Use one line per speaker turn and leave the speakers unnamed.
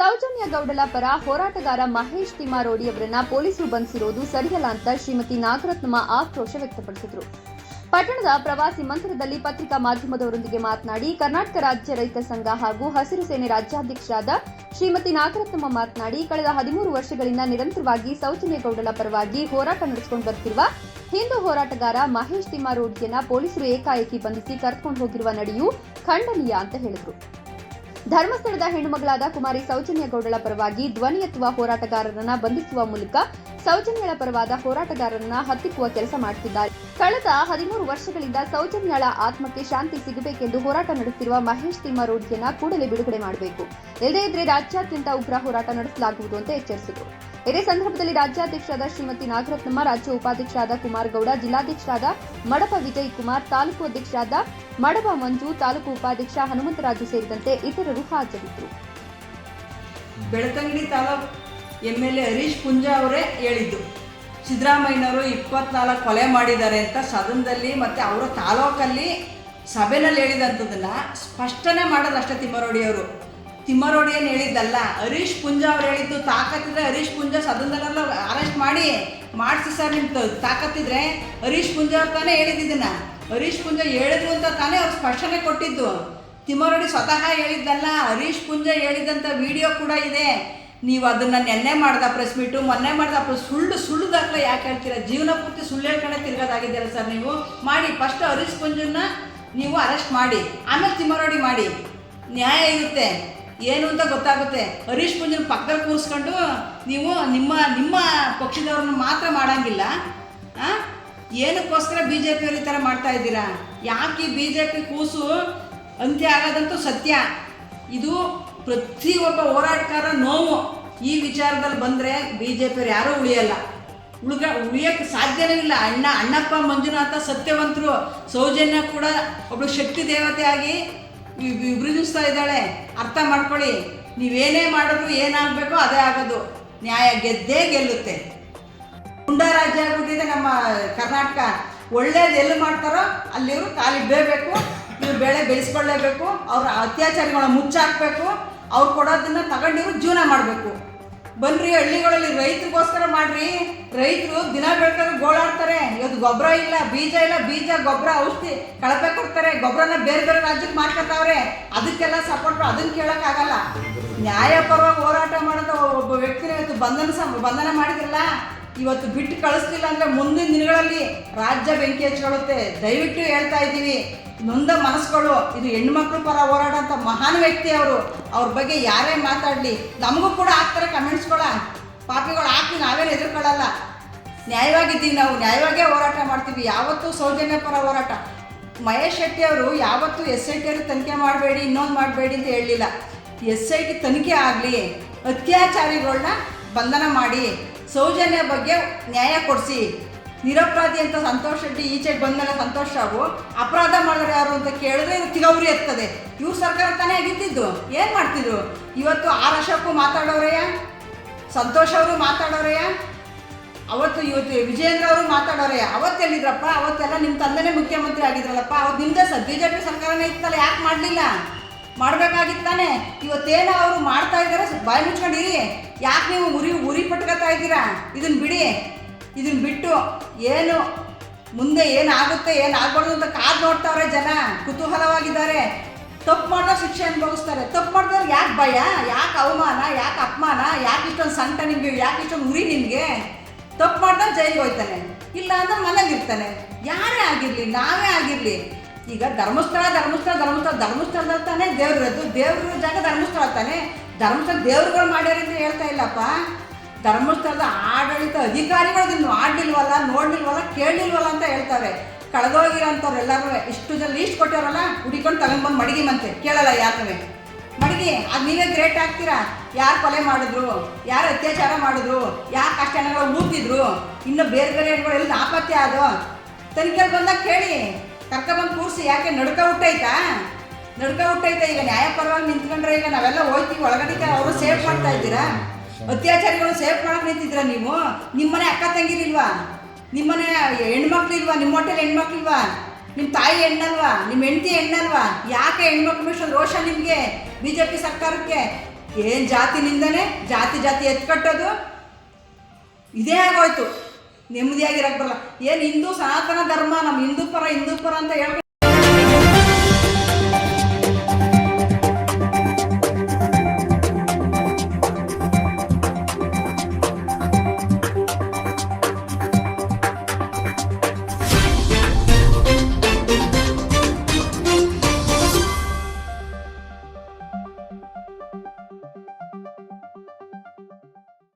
ಸೌಜನ್ಯ ಗೌಡಲ ಪರ ಹೋರಾಟಗಾರ ಮಹೇಶ್ ತಿಮ್ಮಾರೋಡಿಯವರನ್ನ ಪೊಲೀಸರು ಬಂಧಿಸಿರುವುದು ಸರಿಯಲ್ಲ ಅಂತ ಶ್ರೀಮತಿ ನಾಗರತ್ನಮ್ಮ ಆಕ್ರೋಶ ವ್ಯಕ್ತಪಡಿಸಿದರು. ಪಟ್ಟಣದ ಪ್ರವಾಸಿ ಮಂದಿರದಲ್ಲಿ ಪತ್ರಿಕಾ ಮಾಧ್ಯಮದವರೊಂದಿಗೆ ಮಾತನಾಡಿ, ಕರ್ನಾಟಕ ರಾಜ್ಯ ರೈತ ಸಂಘ ಹಾಗೂ ಹಸಿರು ಸೇನೆ ರಾಜ್ಯಾಧ್ಯಕ್ಷರಾದ ಶ್ರೀಮತಿ ನಾಗರತ್ನಮ್ಮ ಮಾತನಾಡಿ, ಕಳೆದ ಹದಿಮೂರು ವರ್ಷಗಳಿಂದ ನಿರಂತರವಾಗಿ ಸೌಜನ್ಯ ಗೌಡಲ ಪರವಾಗಿ ಹೋರಾಟ ನಡೆಸಿಕೊಂಡು ಬರುತ್ತಿರುವ ಹಿಂದೂ ಹೋರಾಟಗಾರ ಮಹೇಶ್ ತಿಮ್ಮಾರೋಡಿಯನ್ನ ಪೊಲೀಸರು ಏಕಾಏಕಿ ಬಂಧಿಸಿ ಕರೆದುಕೊಂಡು ಹೋಗಿರುವ ನಡೆಯು ಖಂಡನೀಯ ಅಂತ ಹೇಳಿದರು. ಧರ್ಮಸ್ಥಳದ ಹೆಣ್ಣುಮಗಳಾದ ಕುಮಾರಿ ಸೌಜನ್ಯ ಗೌಡಳ ಪರವಾಗಿ ಧ್ವನಿ ಎತ್ತುವ ಹೋರಾಟಗಾರರನ್ನ ಬಂಧಿಸುವ ಮೂಲಕ ಸೌಜನ್ಯಳ ಪರವಾದ ಹೋರಾಟಗಾರರನ್ನ ಹತ್ತಿಕ್ಕುವ ಕೆಲಸ ಮಾಡುತ್ತಿದ್ದಾರೆ ಕಳೆದ ಹದಿಮೂರು ವರ್ಷಗಳಿಂದ ಸೌಜನ್ಯಳ ಆತ್ಮಕ್ಕೆ ಶಾಂತಿ ಸಿಗಬೇಕೆಂದು ಹೋರಾಟ ನಡೆಸಿರುವ ಮಹೇಶ್ ತಿಮ್ಮಾರೋಡಿಯನ್ನ ಕೂಡಲೇ ಬಿಡುಗಡೆ ಮಾಡಬೇಕು. ಇಲ್ಲದೇ ಇದ್ರೆ ರಾಜ್ಯಾದ್ಯಂತ ಉಗ್ರ ಹೋರಾಟ ನಡೆಸಲಾಗುವುದು ಅಂತ ಎಚ್ಚರಿಸಿದರು. ಇದೇ ಸಂದರ್ಭದಲ್ಲಿ ರಾಜ್ಯಾಧ್ಯಕ್ಷರಾದ ಶ್ರೀಮತಿ ನಾಗರತ್ನಮ್ಮ, ರಾಜ್ಯ ಉಪಾಧ್ಯಕ್ಷರಾದ ಕುಮಾರ್ ಗೌಡ ಜಿಲ್ಲಾಧ್ಯಕ್ಷರಾದ ಮಡಪ ವಿಜಯ್ ಕುಮಾರ್, ತಾಲೂಕು ಅಧ್ಯಕ್ಷರಾದ ಮಡಪ ಮಂಜು, ತಾಲೂಕು ಉಪಾಧ್ಯಕ್ಷ ಹನುಮಂತರಾಜು ಸೇರಿದಂತೆ ಇತರರು ಹಾಜರಿದ್ದರು.
ಬೆಳಕಂಗಡಿ ತಾಲೂಕು ಎಂಎಲ್ಎ ಹರೀಶ್ ಪುಂಜಾ ಅವರೇ ಹೇಳಿದ್ದು, ಸಿದ್ದರಾಮಯ್ಯನವರು ಇಪ್ಪತ್ನಾಲ್ಕು ಕೊಲೆ ಮಾಡಿದ್ದಾರೆ ಅಂತ ಸದನದಲ್ಲಿ ಮತ್ತು ಅವರ ತಾಲೂಕಲ್ಲಿ ಸಭೆನಲ್ಲಿ ಹೇಳಿದಂಥದ್ದನ್ನು ಸ್ಪಷ್ಟನೆ ಮಾಡೋದು ಅಷ್ಟೇ ತಿಮ್ಮರೋಡಿ ಅವರು ತಿಮ್ಮರೋಡಿ ಏನು ಹೇಳಿದ್ದಲ್ಲ? ಹರೀಶ್ ಪುಂಜ ಅವ್ರು ಹೇಳಿದ್ದು ತಾಕತ್ತಿದ್ರೆ ಹರೀಶ್ ಪುಂಜ ಸದನದಲ್ಲೆಲ್ಲ ಅರೆಸ್ಟ್ ಮಾಡಿ ಮಾಡಿಸಿ ಸರ್ ನಿಮ್ಮ ತಾಕತ್ತಿದ್ರೆ ಹರೀಶ್ ಪುಂಜ ಅವ್ರು ತಾನೇ ಹೇಳಿದ್ದಿದ್ದನ್ನು ಹರೀಶ್ ಪುಂಜ ಹೇಳಿದ್ರು ಅಂತ ತಾನೇ ಅವ್ರು ಸ್ಪಷ್ಟನೆ ಕೊಟ್ಟಿದ್ದು. ತಿಮ್ಮರೋಡಿ ಸ್ವತಃ ಹೇಳಿದ್ದಲ್ಲ, ಹರೀಶ್ ಪುಂಜ ಹೇಳಿದಂಥ ವಿಡಿಯೋ ಕೂಡ ಇದೆ. ನೀವು ಅದನ್ನು ನೆನ್ನೆ ಮಾಡ್ದ ಪ್ರೆಸ್ ಮೀಟು ಮೊನ್ನೆ ಮಾಡ್ದ ಪ್ರೆಸ್ ಸುಳ್ಳು ಸುಳ್ಳು ದಾಖಲೆ ಯಾಕೆ ಹೇಳ್ತೀರಾ? ಜೀವನ ಪೂರ್ತಿ ಸುಳ್ಳು ಹೇಳ್ಕೊಂಡೆ ತಿರ್ಗೋದಾಗಿದ್ದೀರ ಸರ್ ನೀವು. ಮಾಡಿ ಫಸ್ಟ್ ಹರೀಶ್ ಪುಂಜನ್ನ ನೀವು ಅರೆಸ್ಟ್ ಮಾಡಿ, ಆಮೇಲೆ ತಿಮ್ಮರೋಡಿ ಮಾಡಿ. ನ್ಯಾಯ ಇರುತ್ತೆ. ಏನು ಅಂತ ಗೊತ್ತಾಗುತ್ತೆ. ಹರೀಶ್ ಪುಂಜನ್ ಪಕ್ಕದಲ್ಲಿ ಕೂರಿಸ್ಕೊಂಡು ನೀವು ನಿಮ್ಮ ನಿಮ್ಮ ಪಕ್ಷದವ್ರನ್ನ ಮಾತ್ರ ಮಾಡಂಗಿಲ್ಲ. ಆ? ಏನಕ್ಕೋಸ್ಕರ ಬಿ ಜೆ ಪಿಯವರು ಈ ಥರ ಮಾಡ್ತಾ ಇದ್ದೀರಾ? ಯಾಕೆ ಬಿ ಜೆ ಪಿ ಕೂಸು ಅಂತ್ಯ ಆಗೋದಂತೂ ಸತ್ಯ. ಇದು ಪ್ರತಿಯೊಬ್ಬ ಹೋರಾಟಗಾರ ನೋವು. ಈ ವಿಚಾರದಲ್ಲಿ ಬಂದರೆ ಬಿ ಜೆ ಪಿಯವ್ರು ಯಾರೂ ಉಳಿಯಲ್ಲ. ಉಳ್ಗ, ಉಳಿಯೋಕ್ಕೆ ಸಾಧ್ಯನೇ ಇಲ್ಲ. ಅಣ್ಣ, ಅಣ್ಣಪ್ಪ ಮಂಜುನಾಥ ಸತ್ಯವಂತರು ಸೌಜನ್ಯ ಕೂಡ ಒಬ್ಬಳು ಶಕ್ತಿ ದೇವತೆ ವಿ- ವಿಭಜಿಸ್ತಾ ಇದ್ದಾಳೆ, ಅರ್ಥ ಮಾಡ್ಕೊಳ್ಳಿ. ನೀವೇನೇ ಮಾಡಿದ್ರು ಏನಾಗಬೇಕೋ ಅದೇ ಆಗೋದು. ನ್ಯಾಯ ಗೆದ್ದೇ ಗೆಲ್ಲುತ್ತೆ. ಗುಂಡಾ ರಾಜ್ಯ ಆಗಿಬಿಟ್ಟಿದೆ ನಮ್ಮ ಕರ್ನಾಟಕ. ಒಳ್ಳೇದು ಎಲ್ಲಿ ಮಾಡ್ತಾರೋ ಅಲ್ಲಿ ಇವರು ಬೇಯಬೇಕು ಇವ್ರು ಬೆಳೆ ಬೆಳೆಸ್ಕೊಳ್ಳೇಬೇಕು, ಅವ್ರ ಅತ್ಯಾಚಾರಗಳ ಮುಚ್ಚಾಕಬೇಕು, ಅವ್ರು ಕೊಡೋದನ್ನ ತಗೊಂಡು ಇವ್ರು ಜೀವನ ಮಾಡಬೇಕು. ಬನ್ರಿ, ಹಳ್ಳಿಗಳಲ್ಲಿ ರೈತರಿಗೋಸ್ಕರ ಮಾಡ್ರಿ. ರೈತರು ದಿನ ಬೆಳ್ಕೊಂಡು ಗೋಳಾಡ್ತಾರೆ. ಇವತ್ತು ಗೊಬ್ಬರ ಇಲ್ಲ, ಬೀಜ ಇಲ್ಲ, ಬೀಜ, ಗೊಬ್ಬರ, ಔಷಧಿ ಕಳಪೆ ಕೊಡ್ತಾರೆ. ಗೊಬ್ಬರನ ಬೇರೆ ಬೇರೆ ರಾಜ್ಯಕ್ಕೆ ಮಾರ್ಕೊತಾವ್ರೆ ಅದಕ್ಕೆಲ್ಲ ಸಪೋರ್ಟ್ ಅದನ್ನ ಕೇಳೋಕ್ಕಾಗಲ್ಲ. ನ್ಯಾಯಪರವಾಗಿ ಹೋರಾಟ ಮಾಡೋದು ಒಬ್ಬ ವ್ಯಕ್ತಿನ ಇವತ್ತು ಬಂಧನ ಬಂಧನ ಮಾಡಿದ್ರಲ್ಲ? ಇವತ್ತು ಬಿಟ್ಟು ಕಳಿಸ್ಲಿಲ್ಲ ಅಂದರೆ ಮುಂದಿನ ದಿನಗಳಲ್ಲಿ ರಾಜ್ಯ ಬೆಂಕಿ ಹಚ್ಕೊಳ್ಳುತ್ತೆ. ದಯವಿಟ್ಟು ಹೇಳ್ತಾ ಇದ್ದೀವಿ ನೊಂದ ಮನಸ್ಸುಗಳು ಇದು ಹೆಣ್ಮಕ್ಳು ಪರ ಹೋರಾಡೋಂಥ ಮಹಾನ್ ವ್ಯಕ್ತಿ ಅವರು. ಅವ್ರ ಬಗ್ಗೆ ಯಾರೇ ಮಾತಾಡಲಿ, ನಮಗೂ ಕೂಡ ಆಗ್ತಾರೆ ಕಮೆಂಟ್ಸ್ಗಳ ಪಾಪಿಗಳು ಹಾಕಿ ನಾವೇನು ಎದುರುಕೊಳ್ಳಲ್ಲ. ನ್ಯಾಯವಾಗಿದ್ದೀವಿ ನಾವು, ನ್ಯಾಯವಾಗೇ ಹೋರಾಟ ಮಾಡ್ತೀವಿ. ಯಾವತ್ತೂ ಸೌಜನ್ಯ ಪರ ಹೋರಾಟ. ಮಹೇಶ್ ಶೆಟ್ಟಿ ಅವರು ಯಾವತ್ತೂ ಎಸ್ ಐ ಟಿಯವರು ತನಿಖೆ ಮಾಡಬೇಡಿ, ಇನ್ನೊಂದು ಮಾಡಬೇಡಿ ಅಂತ ಹೇಳಲಿಲ್ಲ. ಎಸ್ ಐ ಟಿ ತನಿಖೆ ಆಗಲಿ ಅತ್ಯಾಚಾರಿಗಳನ್ನ ಬಂಧನ ಮಾಡಿ, ಸೌಜನ್ಯ ಬಗ್ಗೆ ನ್ಯಾಯ ಕೊಡಿಸಿ. ನಿರಪರಾಧಿ ಅಂತ ಸಂತೋಷ್ ರೆಡ್ಡಿ ಈಚೆಗೆ ಬಂದಮೇಲೆ ಸಂತೋಷ ಅವು ಅಪರಾಧ ಮಾಡಿದ್ರೆ ಯಾರು ಅಂತ ಕೇಳಿದ್ರೆ ಇದು ತಿಗೌರಿ ಎತ್ತದೆ ಇವ್ರ ಸರ್ಕಾರ ತಾನೇ ಆಗಿದ್ದಿದ್ದು ಏನು ಮಾಡ್ತಿದ್ರು? ಇವತ್ತು ಆರ್ ಅಶೋಕು ಮಾತಾಡೋರಯ್ಯ? ಸಂತೋಷ್ ಅವರು ಮಾತಾಡೋರಯ್ಯ? ಅವತ್ತು ಇವತ್ತು ವಿಜಯೇಂದ್ರ ಅವರು ಮಾತಾಡೋರಯ್ಯ? ಅವತ್ತೆಲ್ಲಿದ್ರಪ್ಪ ಅವತ್ತೆಲ್ಲ ನಿಮ್ಮ ತಂದೆನೇ ಮುಖ್ಯಮಂತ್ರಿ ಆಗಿದ್ರಲ್ಲಪ್ಪ. ಅವತ್ತು ನಿಮ್ಮದೇ ಸರ್ ಬಿ ಜೆ ಸರ್ಕಾರನೇ ಇತ್ತಲ್ಲ, ಯಾಕೆ ಮಾಡಲಿಲ್ಲ? ಮಾಡಬೇಕಾಗಿತ್ತಾನೆ ಇವತ್ತೇನೋ ಅವರು ಮಾಡ್ತಾ ಇದ್ದಾರೆ ಬಾಯಿ ಮುಚ್ಕೊಂಡಿರಿ. ಯಾಕೆ ನೀವು ಉರಿ ಉರಿ ಪಟ್ಕೋತಾ ಇದ್ದೀರಾ? ಇದನ್ನ ಬಿಡಿ. ಇದನ್ನ ಬಿಟ್ಟು ಏನು, ಮುಂದೆ ಏನಾಗುತ್ತೆ, ಏನಾಗ್ಬಾರ್ದು ಅಂತ ಕಾದು ನೋಡ್ತಾವ್ರೆ ಜನ. ಕುತೂಹಲವಾಗಿದ್ದಾರೆ. ತಪ್ಪು ಮಾಡೋ ಶಿಕ್ಷೆ ಅನುಭವಿಸ್ತಾರೆ. ತಪ್ಪು ಮಾಡಿದ್ರೆ ಯಾಕೆ ಭಯ? ಯಾಕೆ ಅವಮಾನ? ಯಾಕೆ ಅಪಮಾನ? ಯಾಕೆ ಇಷ್ಟೊಂದು ಸಂಕಟ ನಿಮಗೆ? ಯಾಕೆ ಇಷ್ಟೊಂದು ಉರಿ ನಿಮಗೆ? ತಪ್ಪು ಮಾಡ್ದಾಗ ಜೈಲಿಗೆ ಹೋಯ್ತಾನೆ ಇಲ್ಲ ಅಂದ್ರೆ ಮನೇಲಿ ಇರ್ತಾನೆ. ಯಾರೇ ಆಗಿರಲಿ, ನಾವೇ ಆಗಿರಲಿ. ಈಗ ಧರ್ಮಸ್ಥಳ ಧರ್ಮಸ್ಥಳ ಧರ್ಮಸ್ಥಳ ಧರ್ಮಸ್ಥಳದಲ್ಲಿ ತಾನೇ ದೇವ್ರದ್ದು ದೇವ್ರ ಜಾಗ ಧರ್ಮಸ್ಥಳ ತಾನೆ. ಧರ್ಮಸ್ಥಳ ದೇವ್ರುಗಳು ಮಾಡ್ಯಾರ ಅಂತ ಹೇಳ್ತಾ ಇಲ್ಲಪ್ಪ. ಧರ್ಮಸ್ಥಳದ ಆಡಳಿತ ಅಧಿಕಾರಿಗಳು ಇದನ್ನು ಆಡ್ಲಿಲ್ವಲ್ಲ, ನೋಡ್ಲಿಲ್ವಲ್ಲ, ಕೇಳಲಿಲ್ವಲ್ಲ ಅಂತ ಹೇಳ್ತಾರೆ. ಕಳೆದೋಗಿರೋಂಥವ್ರು ಎಲ್ಲರೂ ಇಷ್ಟು ಜನ ಲೀಸ್ಟ್ ಕೊಟ್ಟಾರಲ್ಲ ಹುಡಿಕೊಂಡು ತಗೊಂಡ್ಬಂದು ಮಡಗಿ ಮಂತೆ. ಕೇಳಲ್ಲ ಯಾಕವೇ ಮಡಗಿ, ಅದು ನೀವೇ ಗ್ರೇಟ್ ಆಗ್ತೀರಾ? ಯಾರು ಕೊಲೆ ಮಾಡಿದ್ರು? ಯಾರು ಅತ್ಯಾಚಾರ ಮಾಡಿದ್ರು? ಯಾರು ಕಷ್ಟಗಳು ಊದ್ತಿದ್ರು ಇನ್ನು ಬೇರೆ ಬೇರೆ ಎಲ್ಲಿ ನಾಪತ್ತೆ ಅದು. ತನಿಖೆಗೆ ಬಂದಾಗ ಕೇಳಿ. ಕರ್ಕೊಬಂದು ಕೂರಿಸಿ ಯಾಕೆ ನಡ್ಕ ಹುಟ್ಟೈತಾ? ನಡ್ಕ ಹುಟ್ಟೈತೆ ಈಗ ನ್ಯಾಯಪರವಾಗಿ ನಿಂತ್ಕೊಂಡ್ರೆ ಈಗ ನಾವೆಲ್ಲ ಹೋಯ್ತೀವಿ ಒಳಗಡೆ ಅವರು ಸೇಫ್ ಮಾಡ್ತಾ ಇದ್ದೀರಾ? ಅತ್ಯಾಚಾರಿಗಳು ಸೇಫ್ ಮಾಡಕ್ ನಿಂತಿದ್ದೀರಾ ನೀವು? ನಿಮ್ಮನೆ ಅಕ್ಕ ತಂಗಿರಿಲ್ವಾ? ನಿಮ್ಮನೆ ಹೆಣ್ಮಕ್ಳಿಲ್ವಾ? ನಿಮ್ಮ ಹೋಟೆಲ್ ಹೆಣ್ಮಕ್ಳಿಲ್ವಾ? ನಿಮ್ಮ ತಾಯಿ ಹೆಣ್ಣಲ್ವಾ? ನಿಮ್ಮ ಹೆಂಡತಿ ಹೆಣ್ಣಲ್ವಾ? ಯಾಕೆ ಹೆಣ್ಮಕ್ಳು ಮಿಷನ್ ರೋಷ ನಿಮಗೆ ಬಿ ಜೆ ಪಿ ಸರ್ಕಾರಕ್ಕೆ? ಏನು ಜಾತಿನಿಂದನೇ ಜಾತಿ ಜಾತಿ ಎತ್ಕಟ್ಟೋದು? ಇದೇ ಆಗೋಯ್ತು. ನೆಮ್ಮದಿಯಾಗಿರಕ್ಕೆ ಬರಲ್ಲ. ಏನು ಹಿಂದೂ ಸನಾತನ ಧರ್ಮ ನಮ್ಮ ಹಿಂದೂ ಪರ ಹಿಂದೂ ಪರ ಅಂತ ಹೇಳ್ಕೊಂಡು